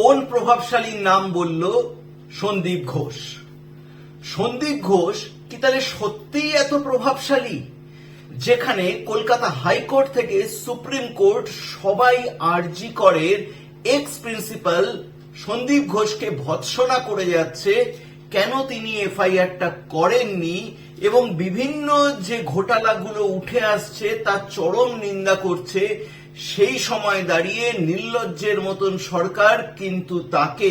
কোন প্রভাবশালীর নাম বলল সন্দীপ ঘোষ? সন্দীপ ঘোষ কি তাহলে সত্যিই এত প্রভাবশালী? যেখানে কলকাতা হাইকোর্ট থেকে সুপ্রিম কোর্ট সবাই আরজি করের এক্স প্রিন্সিপাল সন্দীপ ঘোষকে ভৎসনা করে যাচ্ছে, কেন তিনি এফআইআরটা করেননি এবং বিভিন্ন যে ঘোটালাগুলো উঠে আসছে, তার চরম নিন্দা করছে সেই সময় দাঁড়িয়ে নির্লজ্জের মতন সরকার কিন্তু তাকে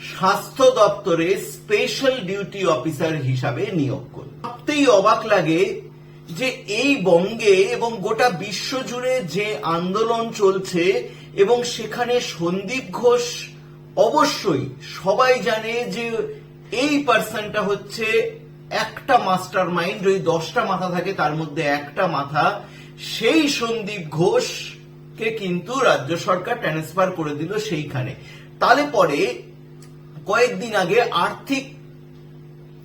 স্বাস্থ্য দপ্তরে স্পেশাল ডিউটি অফিসার হিসাবে নিয়োগ করল। ভাবতেই অবাক লাগে যে এই বঙ্গে এবং গোটা বিশ্ব জুড়ে যে আন্দোলন চলছে এবং সেখানে সন্দীপ ঘোষ অবশ্যই সবাই জানে যে এই পার্সনটা হচ্ছে একটা মাস্টার মাইন্ড ওই দশটা মাথা থাকে, তার মধ্যে একটা মাথা। সেই সন্দীপ ঘোষকে কিন্তু রাজ্য সরকার ট্রান্সফার করে দিল সেইখানে। তাহলে পরে কয়েকদিন আগে আর্থিক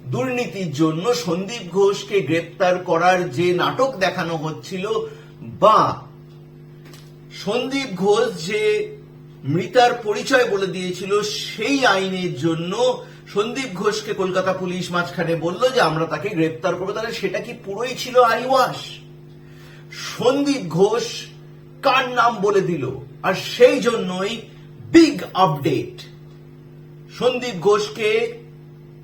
দুর্নীতির জন্য সন্দীপ ঘোষকে গ্রেপ্তার করার যে নাটক দেখানো হচ্ছিল বা সন্দীপ ঘোষ যে মৃতার পরিচয় বলে দিয়েছিল সেই আইনের জন্য সন্দীপ ঘোষকে কলকাতা পুলিশ মাঝখানে বলল যে আমরা তাকে গ্রেপ্তার করব, তাহলে সেটা কি পুরোই ছিল আইওয়াস সন্দীপ ঘোষ কার নাম বলে দিল? আর সেই জন্যই বিগ আপডেট সন্দীপ ঘোষকে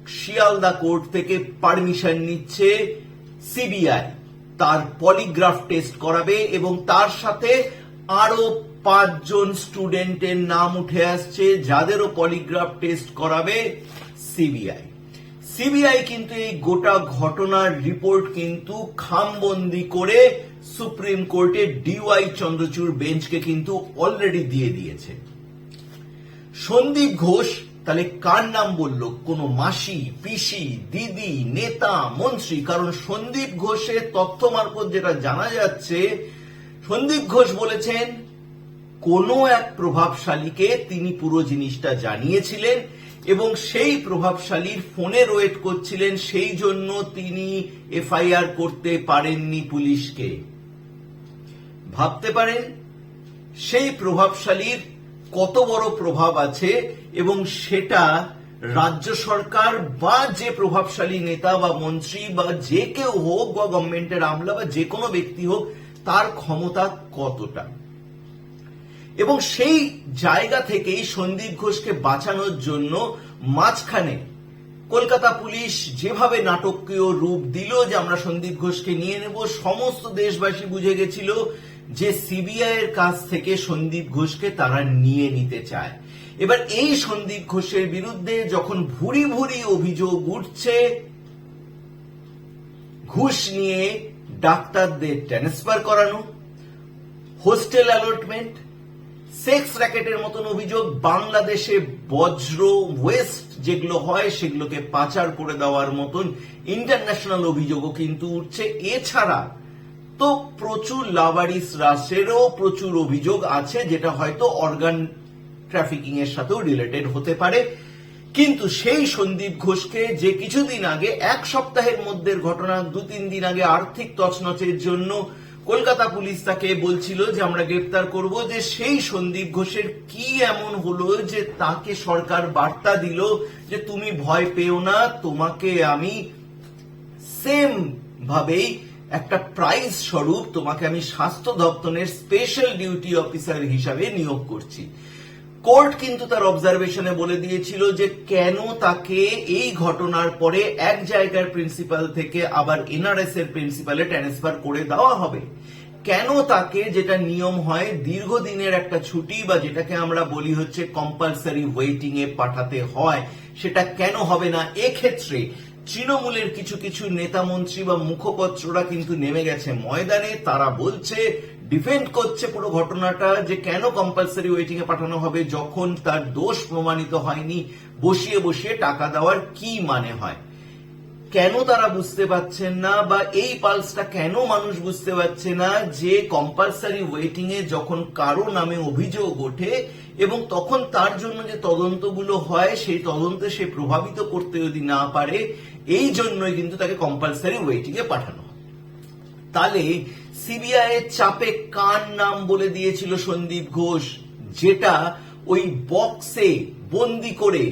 শিয়ালদা কোর্ট থেকে পারমিশন নিচ্ছে সিবিআই তার পলিগ্রাফ টেস্ট করাবে এবং তার সাথে আরও পাঁচজন স্টুডেন্টের নাম উঠে আসছে, যাদেরও পলিগ্রাফ টেস্ট করাবে সিবিআই সিবিআই কিন্তু এই গোটা ঘটনার রিপোর্ট কিন্তু খামবন্দি করে সুপ্রিম কোর্টে ডিওয়াই চন্দ্রচূড় বেঞ্চকে কিন্তু অলরেডি দিয়ে দিয়েছে। সন্দীপ ঘোষ, তাহলে কার নাম বলল? কোন মাসি, পিসি, দিদি, নেতা, মন্ত্রী? কারণ সন্দীপ ঘোষের তথ্য মারফত যেটা জানা যাচ্ছে, সন্দীপ ঘোষ বলেছেন, কোন এক প্রভাবশালীকে তিনি পুরো জিনিসটা জানিয়েছিলেন এবং সেই প্রভাবশালীর ফোনে ওয়েট করছিলেন, সেই জন্য তিনি এফআইআর করতে পারেননি পুলিশকে। ভাবতে পারেন, সেই প্রভাবশালীর কত বড় প্রভাব আছে এবং সেটা রাজ্য সরকার বা যে প্রভাবশালী নেতা বা মন্ত্রী বা যে কেউ হোক বা গভর্নমেন্টের আমলা বা যে কোনো ব্যক্তি হোক, তার ক্ষমতা কতটা? এবং সেই জায়গা থেকেই সন্দীপ ঘোষকে বাঁচানোর জন্য মাঝখানে কলকাতা পুলিশ যেভাবে নাটকীয় রূপ দিল যে আমরা সন্দীপ ঘোষকে নিয়ে নেব, সমস্ত দেশবাসী বুঝে গেছিল যে সিবিআই এর কাছ থেকে সন্দীপ ঘোষকে তারা নিয়ে নিতে চায়। এবার এই সন্দীপ ঘোষের বিরুদ্ধে যখন ভুরি ভুরি অভিযোগ উঠছে, ঘুষ নিয়ে ডাক্তারদের ট্রান্সফার করানো হোস্টেল অ্যালটমেন্ট সেক্স র্যাকেটের মতন অভিযোগ, বাংলাদেশে বজ্র ওয়েস্ট যেগুলো হয় সেগুলোকে পাচার করে দেওয়ার মতন ইন্টারন্যাশনাল অভিযোগও কিন্তু উঠছে। এছাড়া তো প্রচুর লাভারিস রাশেরও প্রচুর অভিযোগ আছে, যেটা হয়তো অর্গান ট্রাফিকিং এর সাথেও রিলেটেড হতে পারে। কিন্তু সেই সন্দীপ ঘোষকে যে কিছুদিন আগে, এক সপ্তাহের মধ্যের ঘটনা দু তিন দিন আগে আর্থিক তছনচের জন্য কলকাতা পুলিশ তাকে বলছিল যে আমরা গ্রেপ্তার করব, যে সেই সন্দীপ ঘোষের কি এমন হলো যে তাকে সরকার বার্তা দিল যে তুমি ভয় পেও না, তোমাকে আমি সেম ভাবেই একটা প্রাইজ স্বরূপ তোমাকে আমি স্বাস্থ্য দপ্তরের স্পেশাল ডিউটি অফিসার হিসাবে নিয়োগ করছি। কোর্ট কিন্তু তার অবজারভেশনে বলে দিয়েছিল যে কেন তাকে এই ঘটনার পরে এক জায়গার প্রিন্সিপাল থেকে আবার এনআরএস এর প্রিন্সিপালে ট্রান্সফার করে দেওয়া হবে। কেন তাকে যেটা নিয়ম হয় দীর্ঘদিনের একটা ছুটি বা যেটাকে আমরা বলি হচ্ছে কম্পালসারি ওয়েটিং এ পাঠাতে হয়, সেটা কেন হবে না? এক্ষেত্রে তৃণমূলের কিছু কিছু নেতা মন্ত্রী বা মুখপত্ররা কিন্তু নেমে গেছে ময়দানে। তারা বলছে ডিফেন্ড করছে পুরো ঘটনাটা যে কেন কম্পালসারি ওয়েটিং এ পাঠানো হবে যখন তার দোষ প্রমাণিত হয়নি, বসিয়ে বসিয়ে টাকা দেওয়ার কি মানে হয়? কেন তারা বুঝতে পারছেন না বা এই পালসটা কেন মানুষ বুঝতে পারছে না যে কম্পালসারি ওয়েটিং এ যখন কারও নামে অভিযোগ ওঠে এবং তখন তার জন্য যে তদন্তগুলো হয়, সেই তদন্তে সে প্রভাবিত করতে যদি না পারে, এই জন্যই কিন্তু তাকে কম্পালসারি ওয়েটিং এ পাঠানো তাহলে সিবিআই এর চাপে কার নাম বলে দিয়েছিল সন্দীপ ঘোষ? যেটা ওই বক্সে বন্দি করে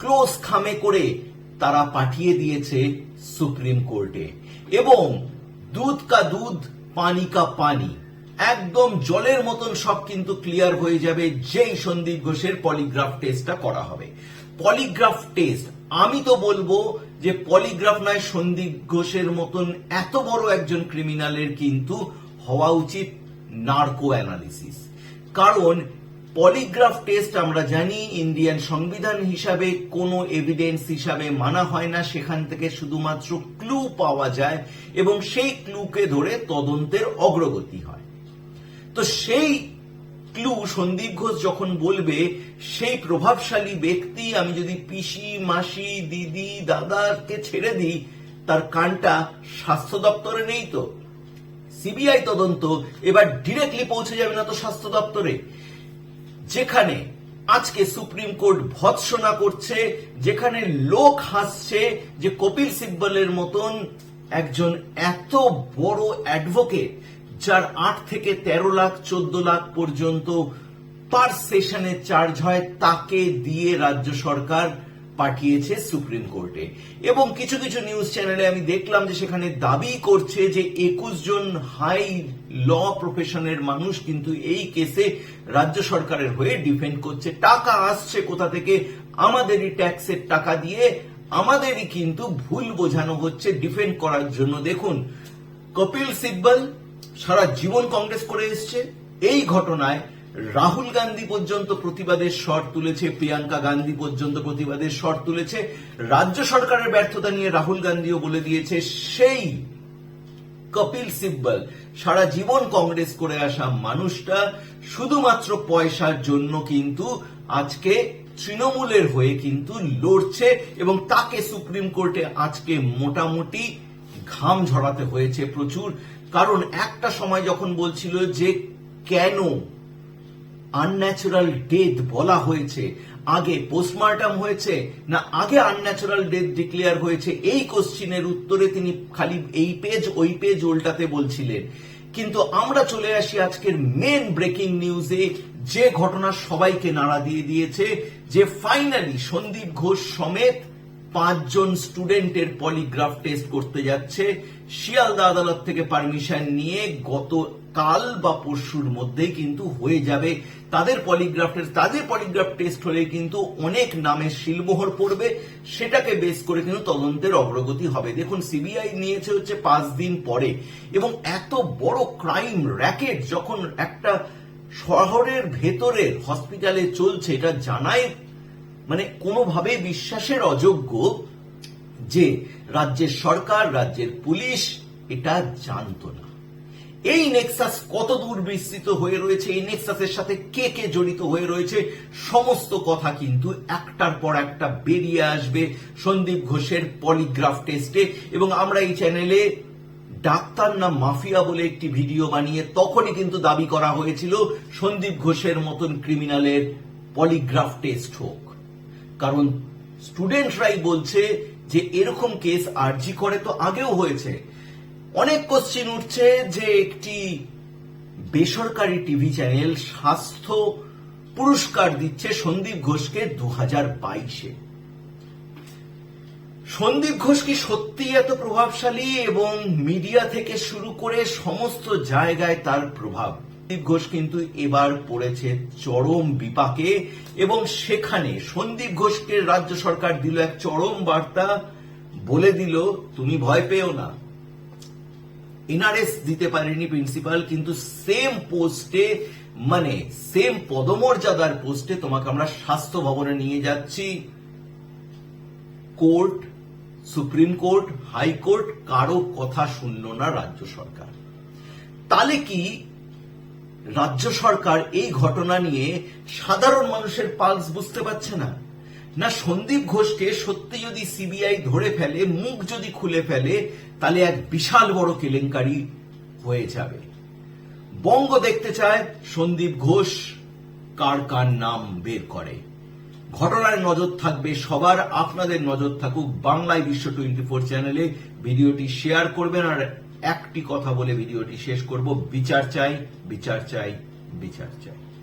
ক্লোজ খামে করে তারা পাঠিয়ে দিয়েছে সুপ্রিম কোর্টে। এবং দুধ কা দুধ, পানি কা পানি, একদম জলের মতন সব কিন্তু ক্লিয়ার হয়ে যাবে, যেই সন্দীপ ঘোষের পলিগ্রাফ টেস্টটা করা হবে। পলিগ্রাফ টেস্ট আমি তো বলব যে পলিগ্রাফ নয়, সন্দীপ ঘোষের মতন এত বড় একজন ক্রিমিনালের কিন্তু হওয়া উচিত নার্কো অ্যানালিসিস। কারণ পলিগ্রাফ টেস্ট আমরা জানি, ইন্ডিয়ান সংবিধান হিসাবে কোনো এভিডেন্স হিসাবে মানা হয় না, সেখান থেকে শুধুমাত্র ক্লু পাওয়া যায় এবং সেই ক্লুকে ধরে তদন্তের অগ্রগতি হয়। তো সেই ক্লু সন্দীপ ঘোষ যখন বলবে, সেই প্রভাবশালী ব্যক্তি আমি যদি পিসি, মাসি, দিদি, দাদাকে ছেড়ে দিই, তার কানটা স্বাস্থ্য দপ্তরে নেই তো? সিবিআই তদন্ত এবার ডিরেক্টলি পৌঁছে যাবে না তো স্বাস্থ্য দপ্তরে। যেখানে আজকে সুপ্রিম কোর্ট ভৎসনা করছে, যেখানে লোক হাসছে যে কপিল সিব্বলের মতন একজন এত বড় অ্যাডভোকেট যার আট থেকে তেরো লাখ, চোদ্দ লাখ পর্যন্ত পার সেশনে চার্জ হয় তাকে দিয়ে রাজ্য সরকার পাঠিয়েছে সুপ্রিম কোর্টে। এবং কিছু কিছু নিউজ চ্যানেলে আমি দেখলাম যে সেখানে দাবি করছে যে একুশ জন হাই ল প্রফেশনের মানুষ কিন্তু এই কেসে রাজ্য সরকারের হয়ে ডিফেন্ড করছে। টাকা আসছে কোথা থেকে? আমাদেরই ট্যাক্সের টাকা দিয়ে আমাদেরই কিন্তু ভুল বোঝানো হচ্ছে ডিফেন্ড করার জন্য। দেখুন, কপিল সিব্বল সারা জীবন কংগ্রেস করে এসছে। এই ঘটনায় রাহুল গান্ধী পর্যন্ত প্রতিবাদের স্বর তুলেছে, প্রিয়াঙ্কা গান্ধী পর্যন্ত প্রতিবাদের স্বর তুলেছে, রাজ্য সরকারের ব্যর্থতা নিয়ে রাহুল গান্ধীও বলে দিয়েছে, সেই কপিল সিব্বল, সারা জীবন কংগ্রেস করে আসা মানুষটা শুধুমাত্র পয়সার জন্য কিন্তু আজকে তৃণমূলের হয়ে কিন্তু লড়ছে এবং তাকে সুপ্রিম কোর্টে আজকে মোটামুটি ঘাম ঝরাতে হয়েছে প্রচুর। কারণ একটা সময় যখন বলছিল যে কেন আনন্যাচুরাল ডেথ বলা হয়েছে? আগে পোস্টমার্টাম হয়েছে না আগে আনন্যাচুরাল ডেথ ডিক্লেয়ার হয়েছে? এই কোশ্চিনের উত্তরে তিনি খালি এই পেজ ওই পেজ উল্টাতে বলছিলেন। কিন্তু আমরা চলে আসি আজকের মেন ব্রেকিং নিউজে যে ঘটনা সবাইকে নাড়া দিয়ে দিয়েছে, যে ফাইনালি সন্দীপ ঘোষ সমেত পাঁচজন স্টুডেন্টের পলিগ্রাফ টেস্ট করতে যাচ্ছে। শিয়ালদা আদালত থেকে পারমিশন নিয়ে গত কাল বা পরশুর মধ্যেই কিন্তু হয়ে যাবে। তাদের পলিগ্রাফ টেস্ট তাদের পলিগ্রাফ টেস্ট হলে কিন্তু অনেক নামের শিলমোহর পড়বে। সেটাকে বেস করে কিন্তু তদন্তের অগ্রগতি হবে। দেখুন, সিবিআই নিয়েছে হচ্ছে পাঁচ দিন পরে। এবং এত বড় ক্রাইম, র্যাকেট যখন একটা শহরের ভেতরের হসপিটালে চলছে, এটা জানাই মানে কোনোভাবে বিশ্বাসের অযোগ্য যে রাজ্যের সরকার, রাজ্যের পুলিশ এটা জানতো না। এই নেক্সাস কত দূর বিস্তৃত হয়ে রয়েছে, এই নেক্সাসের সাথে কে কে জড়িত হয়ে রয়েছে, সমস্ত কথা কিন্তু একটার পর একটা বেরিয়ে আসবে সন্দীপ ঘোষের পলিগ্রাফ টেস্টে। এবং আমরা এই চ্যানেলে ডাক্তার না মাফিয়া বলে একটি ভিডিও বানিয়ে তখনই কিন্তু দাবি করা হয়েছিল, সন্দীপ ঘোষের মতন ক্রিমিনালের পলিগ্রাফ টেস্ট হোক। কারণ স্টুডেন্টরাই বলছে যে এরকম কেস আরজি করে তো আগেও হয়েছে। অনেক কোশ্চিন উঠছে যে একটি বেসরকারি টিভি চ্যানেল স্বাস্থ্য পুরস্কার দিচ্ছে সন্দীপ ঘোষকে দু হাজার বাইশে। সন্দীপ ঘোষ কি সত্যি এত প্রভাবশালী এবং মিডিয়া থেকে শুরু করে সমস্ত জায়গায় তার প্রভাব? সন্দীপ ঘোষ কিন্তু এবার পড়েছে চরম বিপাকে এবং সেখানে সন্দীপ ঘোষকে রাজ্য সরকার দিল এক চরম বার্তা, বলে দিল, তুমি ভয় পেও না। এনআরএস দিতে পারেনি প্রিন্সিপাল, কিন্তু সেম পোস্টে মানে সেম পদমর্যাদার পোস্টে তোমাকে আমরা স্বাস্থ্য ভবনে নিয়ে যাচ্ছি। কোর্ট, সুপ্রিম কোর্ট, হাইকোর্ট, কারও কথা শুনল না রাজ্য সরকার। তাহলে কি রাজ্য সরকার এই ঘটনা নিয়ে সাধারণ মানুষের পালস বুঝতে পারছে না। না সন্দীপ ঘোষকে সত্যি যদি সিবিআই ধরে ফেলে, মুখ যদি খুলে ফেলে, তাহলে এক বিশাল বড় কেলেঙ্কারি হয়ে যাবে। বঙ্গ দেখতে চায় সন্দীপ ঘোষ কার কার নাম বের করে। ঘটনার নজর থাকবে সবার, আপনাদের নজর থাকুক বাংলায় বিশ্ব টোয়েন্টি ফোর চ্যানেলে। ভিডিওটি শেয়ার করবেন আর একটি কথা বলে ভিডিওটি শেষ করব। বিচার চাই বিচার চাই বিচার চাই।